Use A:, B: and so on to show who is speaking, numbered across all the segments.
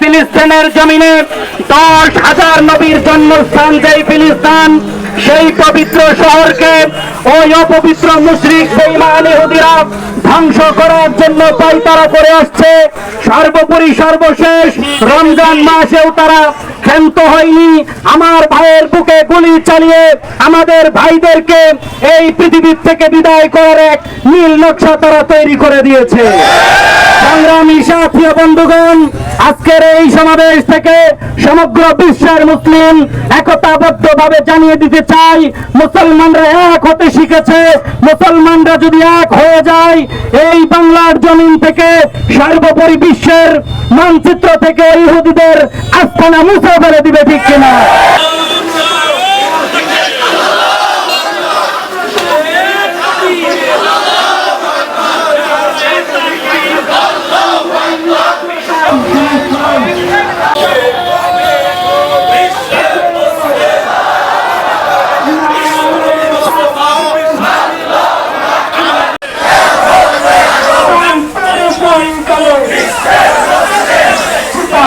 A: ফিলিস্তিনের জমিনে দশ হাজার নবীর জন্মস্থান, যেই ফিলিস্তান, সেই পবিত্র শহরকে ওই অপবিত্র ধ্বংস করার জন্য পাইতারা করে আসছে। সর্বোপরি সর্বশেষ রমজান মাসেও তারা ক্ষান্ত হয়নি। আমার ভাইয়ের বুকে গুলি চালিয়ে আমাদের ভাইদেরকে এই পৃথিবীর থেকে বিদায় করার এক নীল নকশা তারা তৈরি করে দিয়েছে। সংগ্রামী সাথী ও বন্ধুগণ, আজকের এই সমাবেশ থেকে সমগ্র বিশ্বের মুসলিম একতাবদ্ধ ভাবে জানিয়ে দিতে চাই, মুসলমানরা এক হতে শিখেছে, মুসলমানরা যদি এক হয়ে যায়, এই বাংলার জমিন থেকে সর্বোপরি বিশ্বের মানচিত্র থেকে ইহুদিদের আস্থানা মুছে ফেলে দিবে ঠিক কিনা।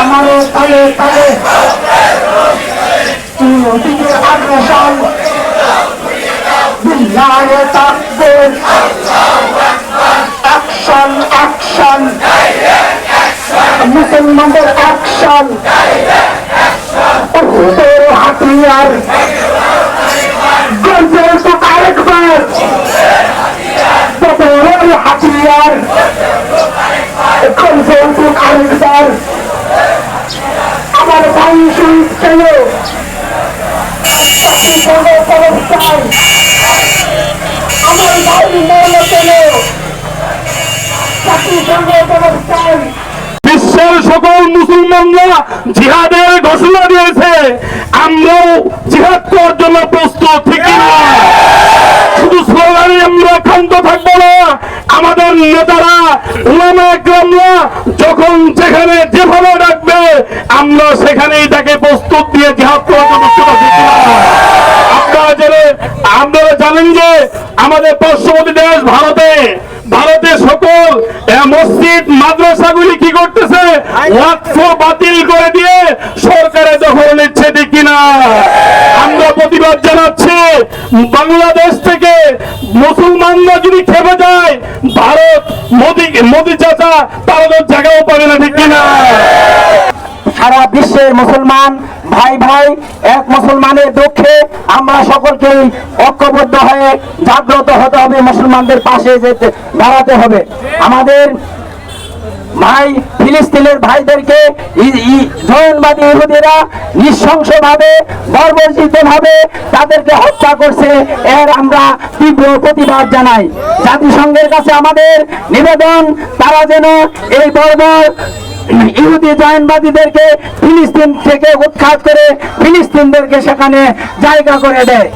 B: আমারও তালে তালে দিকে আগ্রসন। বিল্লাহে তাকবীর অ্যাকশন অ্যাকশন মুসলমানদের অ্যাকশন হাতিয়ার। গঞ্জের তো আরেকবার। হাতিয়ার। তো আরেকবার। আমার ভাই শহীদ ছিল অবস্থায় আমার ভাই মরল কেন জাতিসংঘ অবস্থায়
A: বিশ্বের সকল মুসলমানরা জিহাদের ঘোষণা দিয়েছে, আমরাও জিহাদ করার জন্য প্রস্তুত ঠিক না শুধু স্লোগানে আমরা ক্ষান্ত থাকব না আমাদের নেতারা উলামা একরামরা যখন যেখানে যেভাবে ডাকবে, আমরা সেখানেই তাকে প্রস্তুত দিয়ে জিহাদ করার জন্য আপনারা জেনে, আপনারা জানেন যে আমাদের পার্শ্ববর্তী দেশ ভারতে ভারতে সকল মসজিদ, মাদ্রাসাগুলি কি করতেছে? বাতিল করে দিয়ে সরকারের দখল নিচ্ছে ঠিক কিনা? আমরা প্রতিবাদ জানাচ্ছি, বাংলাদেশ থেকে মুসলমানরা যদি খেপে যায়, ভারত, মোদি মোদি চাচা, তারা তো জায়গাও পাবে না, ঠিক কিনা?
C: সারা বিশ্বের মুসলমান, ভাই ভাই, এক মুসলমানের দুঃখে আমরা সকলকেই ঐক্যবদ্ধ হয়ে জাগ্রত হতে হবে, মুসলমানদের পাশে যেতে দাঁড়াতে হবে। আমাদের ভাই, ফিলিস্তিনের ভাইদেরকে জৈনবাদী ইহুদিরা নৃশংসভাবে বর্বরচিত ভাবে তাদেরকে হত্যা করছে। এর আমরা তীব্র প্রতিবাদ জানাই। জাতিসংঘের কাছে আমাদের নিবেদন, তারা যেন এই বর্বর ইহুদি জৈনবাদীদেরকে ফিলিস্তিন থেকে উৎখাত করে ফিলিস্তিনদেরকে সেখানে জায়গা করে দেয়।